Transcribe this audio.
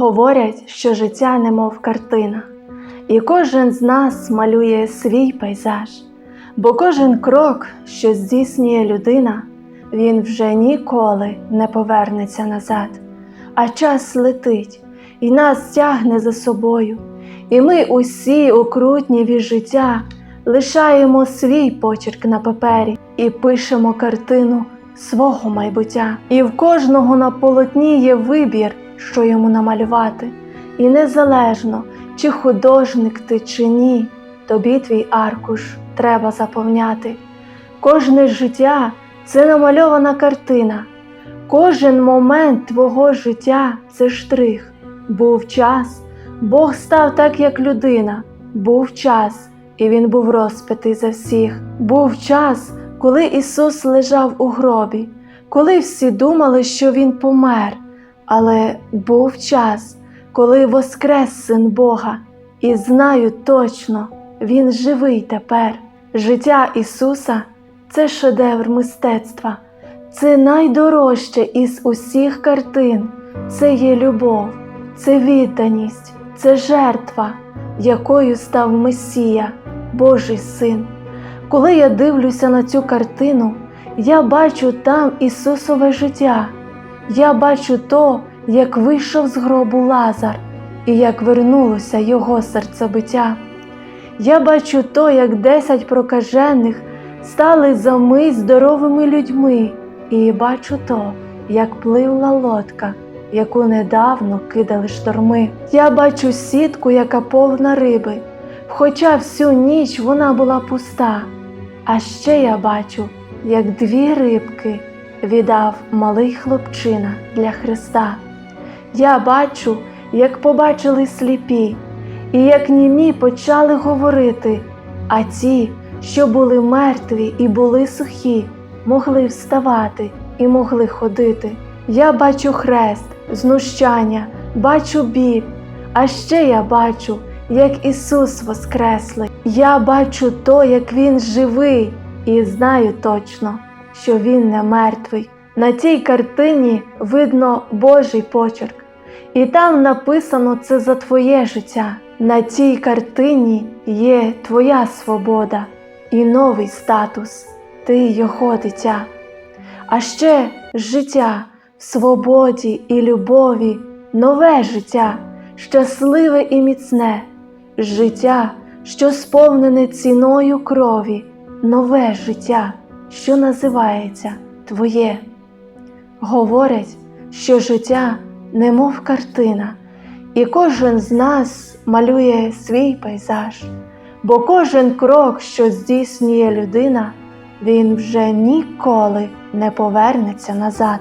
Говорять, що життя немов картина, і кожен з нас малює свій пейзаж, бо кожен крок, що здійснює людина, він вже ніколи не повернеться назад, а час летить і нас тягне за собою, і ми усі окрутні від життя лишаємо свій почерк на папері і пишемо картину свого майбуття. І в кожного на полотні є вибір, що йому намалювати. І незалежно, чи художник ти, чи ні, тобі твій аркуш треба заповняти. Кожне життя це намальована картина, кожен момент твого життя це штрих. Був час, Бог став так, як людина, був час, і Він був розпитий за всіх. Був час, коли Ісус лежав у гробі, коли всі думали, що Він помер. Але був час, коли воскрес син Бога, і знаю точно, Він живий тепер. Життя Ісуса це шедевр мистецтва, це найдорожче із усіх картин, це є любов, це відданість, це жертва, якою став Месія, Божий Син. Коли я дивлюся на цю картину, я бачу там Ісусове життя. Я бачу то, як вийшов з гробу Лазар і як вернулося його серцебиття. Я бачу то, як десять прокажених стали за мить здоровими людьми, і бачу то, як пливла лодка, яку недавно кидали шторми. Я бачу сітку, яка повна риби, хоча всю ніч вона була пуста. А ще я бачу, як дві рибки віддав малий хлопчина для Христа. Я бачу, як побачили сліпі, і як німі почали говорити, а ті, що були мертві і були сухі, могли вставати і могли ходити. Я бачу хрест, знущання, бачу біль, а ще я бачу, як Ісус Воскреслий. Я бачу то, як Він живий, і знаю точно, що Він не мертвий. На тій картині видно Божий почерк, і там написано це за твоє життя. На цій картині є твоя свобода і новий статус, ти його дитя. А ще життя в свободі і любові, нове життя, щасливе і міцне, життя, що сповнене ціною крові, нове життя, що називається Твоє. Говорять, що життя немов картина, і кожен з нас малює свій пейзаж, бо кожен крок, що здійснює людина, він вже ніколи не повернеться назад.